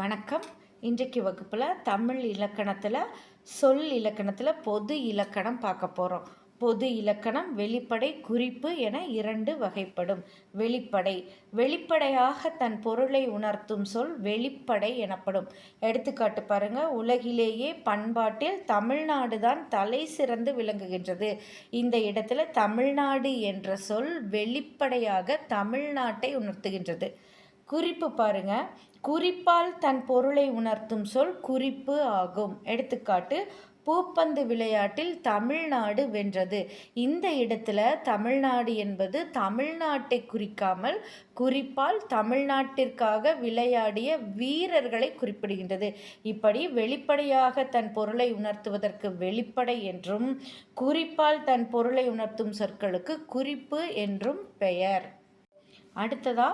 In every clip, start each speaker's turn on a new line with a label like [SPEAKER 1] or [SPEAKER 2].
[SPEAKER 1] வணக்கம். இன்றைக்கு வகுப்பில் தமிழ் இலக்கணத்தில் சொல் இலக்கணத்தில் பொது இலக்கணம் பார்க்க போகிறோம் பொது இலக்கணம் வெளிப்படை குறிப்பு என இரண்டு வகைப்படும். வெளிப்படை. வெளிப்படையாக தன் பொருளை உணர்த்தும் சொல் வெளிப்படை எனப்படும். எடுத்துக்காட்டு பாருங்க. உலகிலேயே பண்பாட்டில் தமிழ்நாடு தான் தலை சிறந்து விளங்குகின்றது. இந்த இடத்துல தமிழ்நாடு என்ற சொல் வெளிப்படையாக தமிழ்நாட்டை உணர்த்துகின்றது. குறிப்பு பாருங்க. குறிப்பால் தன் பொருளை உணர்த்தும் சொல் குறிப்பு ஆகும். எடுத்துக்காட்டு பூப்பந்து விளையாட்டில் தமிழ்நாடு வென்றது. இந்த இடத்துல தமிழ்நாடு என்பது தமிழ்நாட்டை குறிக்காமல் குறிப்பால் தமிழ்நாட்டிற்காக விளையாடிய வீரர்களை குறிப்பிடுகின்றது. இப்படி வெளிப்படையாக தன் பொருளை உணர்த்துவதற்கு வெளிப்படை என்றும் குறிப்பால் தன் பொருளை உணர்த்தும் சொற்களுக்கு குறிப்பு என்றும் பெயர். அடுத்ததா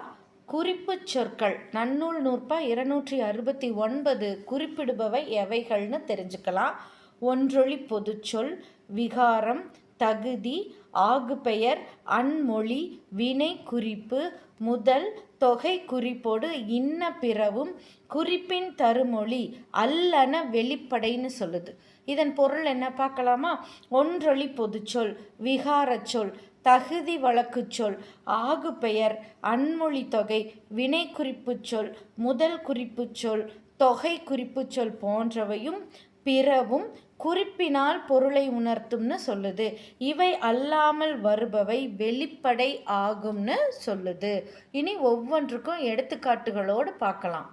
[SPEAKER 1] குறிப்புச் சொற்கள். நன்னூல் நூற்பா இருநூற்றி அறுபத்தி ஒன்பது குறிப்பிடுபவை எவைகள்னு தெரிஞ்சுக்கலாம். ஒன்றொளி பொதுச்சொல் விகாரம் தகுதி ஆகுபெயர் அன்மொழி வினை குறிப்பு முதல் தொகை குறிப்போடு இன்ன பிறவும் குறிப்பின் தருமொழி அல்லன வெளிப்படைன்னு சொல்லுது. இதன் பொருள் என்ன பார்க்கலாமா? ஒன்றொளி பொதுச்சொல் விகாரச் சொல் தகுதி வழக்குச் சொல் ஆகு பெயர் அன்மொழி தொகை வினை குறிப்புச் சொல் முதல் குறிப்புச் சொல் தொகை குறிப்புச் சொல் போன்றவையும் பிறவும் குறிப்பினால் பொருளை உணர்த்தும்னு சொல்லுது. இவை அல்லாமல் வருபவை வெளிப்படை ஆகும்னு சொல்லுது. இனி ஒவ்வொன்றுக்கும் எடுத்துக்காட்டுகளோடு பார்க்கலாம்.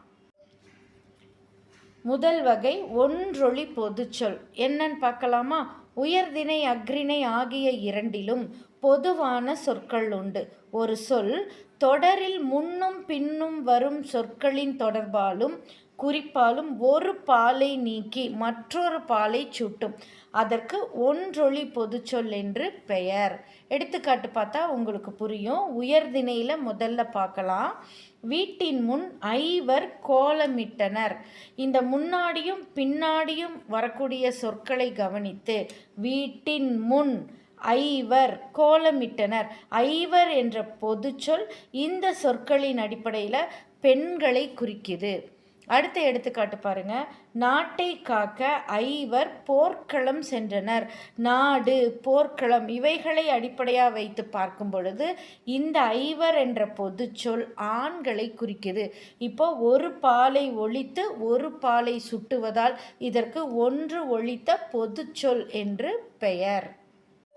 [SPEAKER 1] முதல் வகை ஒன்றொளி பொதுச்சொல் என்னன்னு பார்க்கலாமா? உயர்திணை அக்ரிணை ஆகிய இரண்டிலும் பொதுவான சொற்கள் உண்டு. ஒரு சொல் தொடரில் முன்னும் பின்னும் வரும் சொற்களின் தொடர்பாலும் குறிப்பாலும் ஒரு பாலை நீக்கி மற்றொரு பாலை சுட்டும். அதற்கு ஒன்றொளி பொதுச்சொல் என்று பெயர். எடுத்துக்காட்டு பார்த்தா உங்களுக்கு புரியும். உயர்திணையில் முதல்ல பார்க்கலாம். வீட்டின் முன் ஐவர் கோலமிட்டனர். இந்த முன்னாடியும் பின்னாடியும் வரக்கூடிய சொற்களை கவனித்து வீட்டின் முன் ஐவர் கோலமிட்டனர். ஐவர் என்ற பொதுச்சொல் இந்த சொற்களின் அடிப்படையில் பெண்களை குறிக்குது. அடுத்த எடுத்துக்காட்டு பாருங்க. நாட்டை காக்க ஐவர் போர்க்களம் சென்றனர். நாடு போர்க்களம் இவைகளை அடிப்படையாக வைத்து பார்க்கும் பொழுது இந்த ஐவர் என்ற பொதுச்சொல் ஆண்களை குறிக்குது. இப்போ ஒரு பாலை ஒழித்து ஒரு பாலை சுட்டுவதால் இதற்கு ஒன்று ஒழித்த பொதுச்சொல் என்று பெயர்.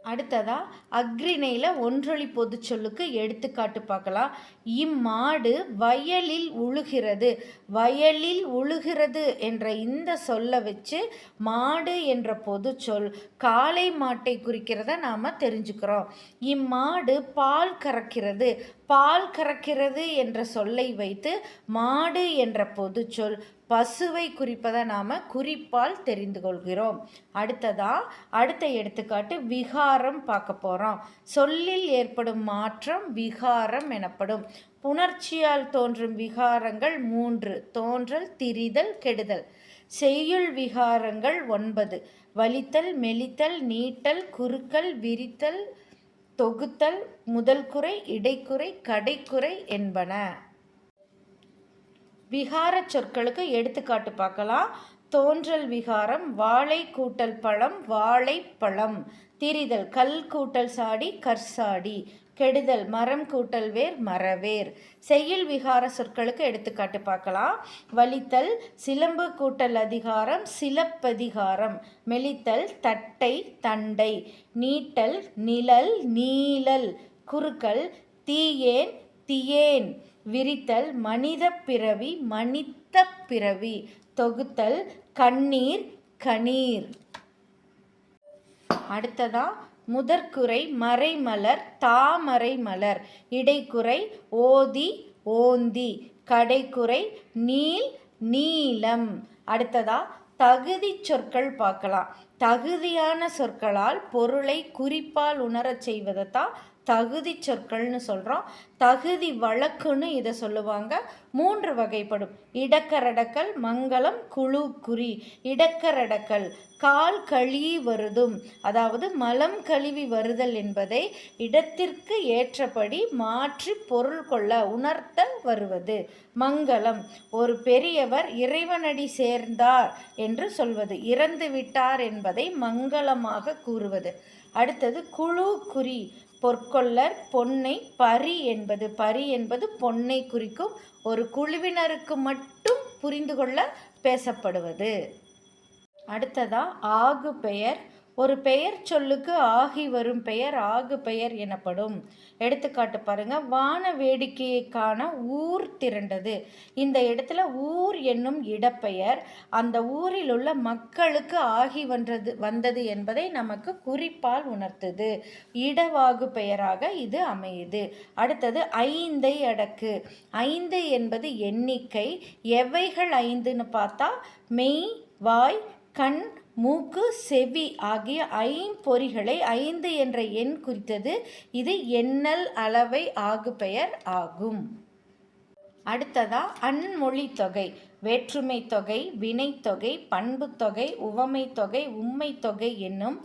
[SPEAKER 1] அடுத்ததா அக்ரிணையில் ஒன்றொளி பொதுச்சொல்லுக்கு எடுத்துக்காட்டு பார்க்கலாம். இம்மாடு வயலில் உழுகிறது. வயலில் உழுகிறது என்ற இந்த சொல்லை வச்சு மாடு என்ற பொதுச்சொல் காளை மாட்டை குறிக்கிறத நாம் தெரிஞ்சுக்கிறோம். இம்மாடு பால் கறக்கிறது. பால் கறக்கிறது என்ற சொல்லை வைத்து மாடு என்ற பொதுச்சொல் பசுவை குறிப்பதை நாம் குறிப்பால் தெரிந்து கொள்கிறோம். அடுத்ததாக அடுத்த எடுத்துக்காட்டு விகாரம் பார்க்க போகிறோம் சொல்லில் ஏற்படும் மாற்றம் விகாரம் எனப்படும். புணர்ச்சியால் தோன்றும் விகாரங்கள் மூன்று. தோன்றல் திரிதல் கெடுதல். செய்யுள் விகாரங்கள் ஒன்பது. வலித்தல் மெலித்தல் நீட்டல் குறுக்கல் விரித்தல் தொகுத்தல் முதல் குறை இடைக்குறை கடைக்குறை என்பன. விகார சொற்களுக்கு எடுத்துக்காட்டு பார்க்கலாம். தோன்றல் விகாரம் வாழை கூட்டல் பழம் வாழைப்பழம் திரிதல் கல் கூட்டல் சாடி கற்சாடி கெடுதல் மரம் கூட்டல் வேர் மரவேர் செய்யுள் விகார சொற்களுக்கு எடுத்துக்காட்டு பார்க்கலாம். வலித்தல் சிலம்பு கூட்டல் அதிகாரம் சிலப்பதிகாரம். மெலித்தல் தட்டை தண்டை. நீட்டல் நிழல் நீளல் குறுக்கல் தீயேன் தியேன் விரித்தல் மனித பிறவி மனித பிறவி. தொகுத்தல் கண்ணீர் கணீர். அடுத்ததா முதற்குறை மறைமலர் தாமரை மலர் இடைக்குறை ஓதி ஓந்தி. கடைக்குறை நீல் நீலம் அடுத்ததா தகுதி சொற்கள் பார்க்கலாம். தகுதியான சொற்களால் பொருளை குறிப்பால் உணரச் செய்வதைத்தான் தகுதி சொற்கள்னு சொல்கிறோம் தகுதி வழக்குன்னு இதை சொல்லுவாங்க. மூன்று வகைப்படும். இடக்கரடக்கல் மங்களம் குழு குறி. இடக்கரடக்கல் கால் கழுவி வருதும். அதாவது மலம் கழுவி வருதல் என்பதை இடத்திற்கு ஏற்றபடி மாற்றி பொருள் கொள்ள உணர்த்த வருவது. மங்களம் ஒரு பெரியவர் இறைவனடி சேர்ந்தார் என்று சொல்வது. இறந்து விட்டார் என்பது. மங்களமாக கூறுவது. அடுத்தது குழு குறி பொற்கொள்ளர் பொன்னை பரி என்பது. பரி என்பது பொன்னை குறிக்கும் ஒரு குழுவினருக்கு மட்டும் புரிந்து கொள்ள பேசப்படுவது. அடுத்ததா ஆகு பெயர் ஒரு பெயர் சொல்லுக்கு ஆகி வரும் பெயர் ஆகு பெயர் எனப்படும். எடுத்துக்காட்டு பாருங்க. வான வேடிக்கையை காண ஊர் திரண்டது. இந்த இடத்துல ஊர் என்னும் இடப்பெயர் அந்த ஊரில் உள்ள மக்களுக்கு ஆகி வந்தது வந்தது என்பதை நமக்கு குறிப்பால் உணர்த்துது. இடவாகு பெயராக இது அமையுது. அடுத்தது ஐந்தை அடக்கு. ஐந்து என்பது எண்ணிக்கை எவைகள் ஐந்துன்னு பார்த்தா மெய் வாய் கண் மூக்கு செவி ஆகிய ஐம்பொறிகளை ஐந்து என்ற எண் குறித்தது. இது எண்ணல் அளவை ஆகு பெயர் ஆகும். அடுத்ததா அன்மொழி தொகை வேற்றுமை தொகை வினைத்தொகை பண்புத்தொகை உவமை தொகை உம்மை தொகை என்னும்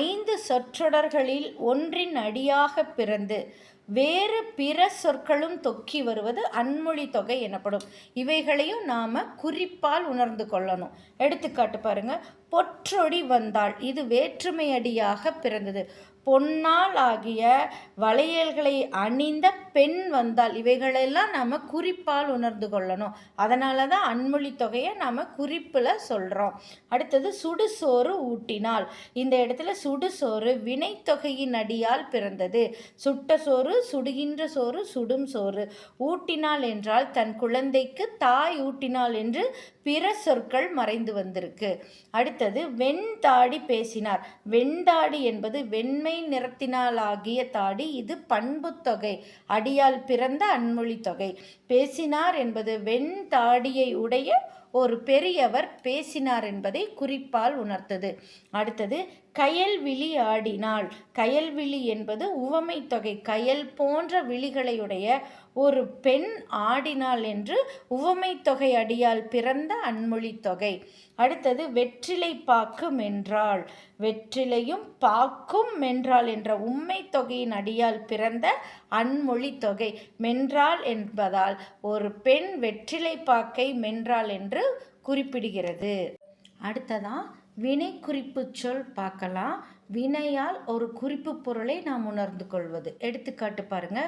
[SPEAKER 1] ஐந்து சொற்றொடர்களில் ஒன்றின் அடியாக பிறந்து வேறு பிற சொற்களும் தொக்கி வருவது அன்மொழி தொகை எனப்படும். இவைகளையும் நாம் குறிப்பால் உணர்ந்து கொள்ளணும். எடுத்துக்காட்டு பாருங்கள் பொற்றொடி வந்தாள். இது வேற்றுமையடியாக பிறந்தது. பொன்னால் ஆகிய வளையல்களை அணிந்த பெண் வந்தால் இவைகளெல்லாம் நாம் குறிப்பால் உணர்ந்து கொள்ளணும். அதனால தான் அன்மொழி தொகையை நாம் குறிப்பில் சொல்கிறோம் அடுத்தது சுடுசோறு ஊட்டினால். இந்த இடத்துல சுடுசோறு வினைத்தொகையின் அடியால் பிறந்தது. சுட்ட சோறு சுடுகின்ற சோறு சுடும் சோறு. ஊட்டினால் என்றால் தன் குழந்தைக்கு தாய் ஊட்டினால் என்று பிற சொற்கள் மறைந்து வந்திருக்கு. அடுத்தது வெண்தாடி பேசினார். வெண்தாடி என்பது வெண்மை நிறத்தினாலாகிய தாடி இது பண்பு தொகை அடியால் பிறந்த அன்மொழி தொகை. பேசினார் என்பது வெண் தாடியை உடைய ஒரு பெரியவர் பேசினார் என்பதை குறிப்பால் உணர்த்தது. அடுத்தது கயல்விழி ஆடினாள். கயல்விழி என்பது உவமை தொகை. கயல் போன்ற விழிகளையுடைய ஒரு பெண் ஆடினாள் என்று உவமை தொகை அடியால் பிறந்த அன்மொழி தொகை. அடுத்தது வெற்றிலை பாக்கு மென்றாள் வெற்றிலையும் பாக்கும் மென்றாள் என்ற உண்மை தொகையின் அடியால் பிறந்த அன்மொழி தொகை. மென்றாள் என்பதால் ஒரு பெண் வெற்றிலை பாக்கை மென்றாள் என்று குறிப்பிடுகிறது. அடுத்ததான் வினை குறிப்பு சொல் பார்க்கலாம். வினையால் ஒரு குறிப்பு பொருளை நாம் உணர்ந்து கொள்வது. எடுத்துக்காட்டு பாருங்க.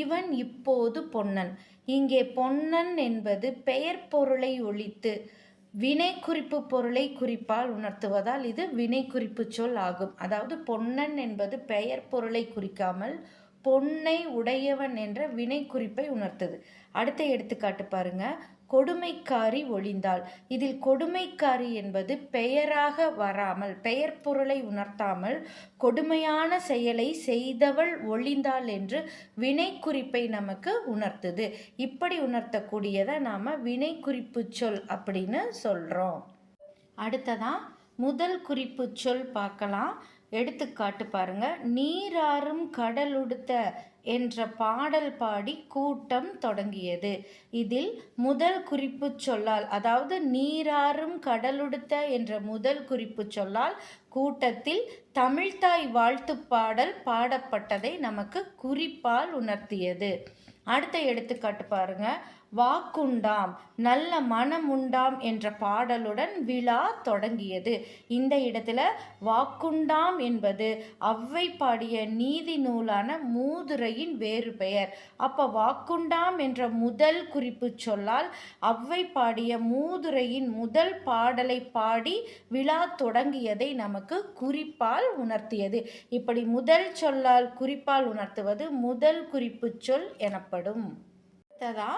[SPEAKER 1] இவன் இப்போது பொன்னன். இங்கே பொன்னன் என்பது பெயர் பொருளை ஒழித்து வினை குறிப்பு பொருளை குறிப்பால் உணர்த்துவதால் இது வினை குறிப்பு சொல் ஆகும். அதாவது பொன்னன் என்பது பெயர் பொருளை குறிக்காமல் பொன்னை உடையவன் என்ற வினை குறிப்பை உணர்த்தது. அடுத்த எடுத்துக்காட்டு பாருங்க. கொடுமைக்காரி ஒளிந்தாள் இதில் கொடுமைக்காரி என்பது பெயராக வராமல் பெயர் பொருளை உணர்த்தாமல் கொடுமையான செயலை செய்தவள் ஒளிந்தாள் என்று வினை குறிப்பை நமக்கு உணர்த்துது. இப்படி உணர்த்தக்கூடியதை நாம் வினை குறிப்பு சொல் அப்படின்னு சொல்கிறோம் அடுத்ததான் முதல் குறிப்பு சொல் பார்க்கலாம். எடுத்துக்காட்டு பாருங்க. நீராறும் கடலுடுத்த என்ற பாடல் பாடி கூட்டம் தொடங்கியது. இதில் முதல் குறிப்பு சொல்லால் அதாவது நீராறும் கடலுடுத்த என்ற முதல் குறிப்பு சொல்லால் கூட்டத்தில் தமிழ்தாய் வாழ்த்து பாடல் பாடப்பட்டதை நமக்கு குறிப்பால் உணர்த்தியது. அடுத்த எடுத்துக்காட்டு பாருங்க. வாக்குண்டாம் நல்ல மனம் உண்டாம் என்ற பாடலுடன் விழா தொடங்கியது. இந்த இடத்துல வாக்குண்டாம் என்பது அவ்வை பாடிய நீதி நூலான மூதுரையின் வேறு பெயர். அப்போ வாக்குண்டாம் என்ற முதல் குறிப்பு சொல்லால் அவ்வை பாடிய மூதுரையின் முதல் பாடலை பாடி விழா தொடங்கியதை நமக்கு குறிப்பால் உணர்த்தியது. இப்படி முதல் சொல்லால் குறிப்பால் உணர்த்துவது முதல் குறிப்பு சொல் எனப்படும். அடுத்ததா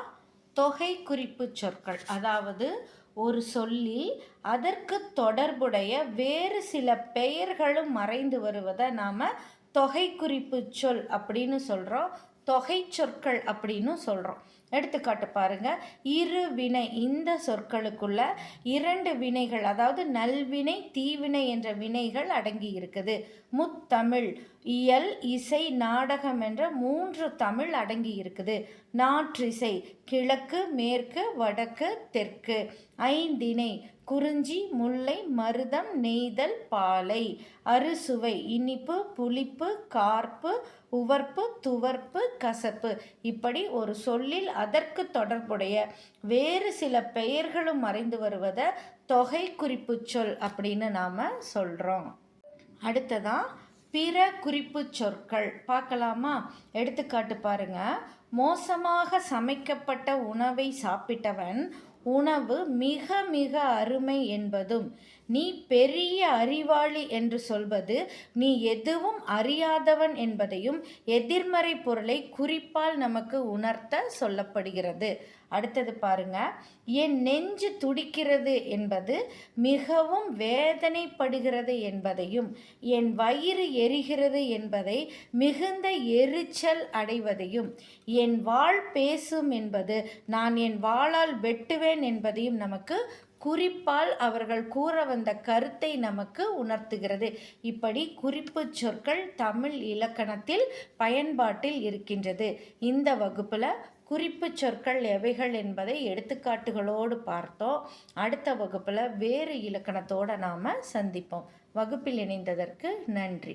[SPEAKER 1] தொகை குறிப்பு சொற்கள். அதாவது ஒரு சொல்லி அதற்கு தொடர்புடைய வேறு சில பெயர்களும் மறைந்து வருவதை நாம் தொகை குறிப்பு சொல் அப்படின்னு சொல்கிறோம் தொகை சொற்கள் அப்படின்னு சொல்கிறோம் எடுத்துக்காட்டு பாருங்கள் இரு வினை இந்த சொற்களுக்குள்ள இரண்டு வினைகள் அதாவது நல்வினை தீவினை என்ற வினைகள் அடங்கி இருக்குது. முத்தமிழ் இயல் இசை நாடகம் என்ற மூன்று தமிழ் அடங்கி இருக்குது. நாற்றிசை கிழக்கு மேற்கு வடக்கு தெற்கு. ஐந்திணை குறிஞ்சி முல்லை மருதம் நெய்தல் பாலை. அறுசுவை இனிப்பு புளிப்பு கார்ப்பு உவர்ப்பு துவர்ப்பு கசப்பு. இப்படி ஒரு சொல்லில் அதற்கு தொடர்புடைய வேறு சில பெயர்களும் மறைந்து வருவதை தொகை குறிப்பு சொல் அப்படின்னு நாம் சொல்கிறோம் அடுத்ததான் பிற குறிப்புச் சொற்கள். பார்க்கலாமா? எடுத்துக்காட்டு பாருங்க. மோசமாக சமைக்கப்பட்ட உணவை சாப்பிட்டவன் உணவு மிக மிக அருமை என்பதும் நீ பெரிய அறிவாளி என்று சொல்வது நீ எதுவும் அறியாதவன் என்பதையும் எதிர்மறை பொருளை குறிப்பால் நமக்கு உணர்த்த சொல்லப்படுகிறது. அடுத்தது பாருங்க என் நெஞ்சு துடிக்கிறது என்பது மிகவும் வேதனைப்படுகிறது என்பதையும் என் வயிறு எரிகிறது என்பதை மிகுந்த எரிச்சல் அடைவதையும் என் வாழ் பேசும் என்பது நான் என் வாளால் வெட்டுவேன் என்பதையும் நமக்கு குறிப்பால் அவர்கள் கூற வந்த கருத்தை நமக்கு உணர்த்துகிறது. இப்படி குறிப்பு சொற்கள் தமிழ் இலக்கணத்தில் பயன்பாட்டில் இருக்கின்றது. இந்த வகுப்பில் குறிப்பு சொற்கள் எவைகள் என்பதை எடுத்துக்காட்டுகளோடு பார்த்தோம். அடுத்த வகுப்பில் வேறு இலக்கணத்தோடு நாம் சந்திப்போம். வகுப்பில் இணைந்ததற்கு நன்றி.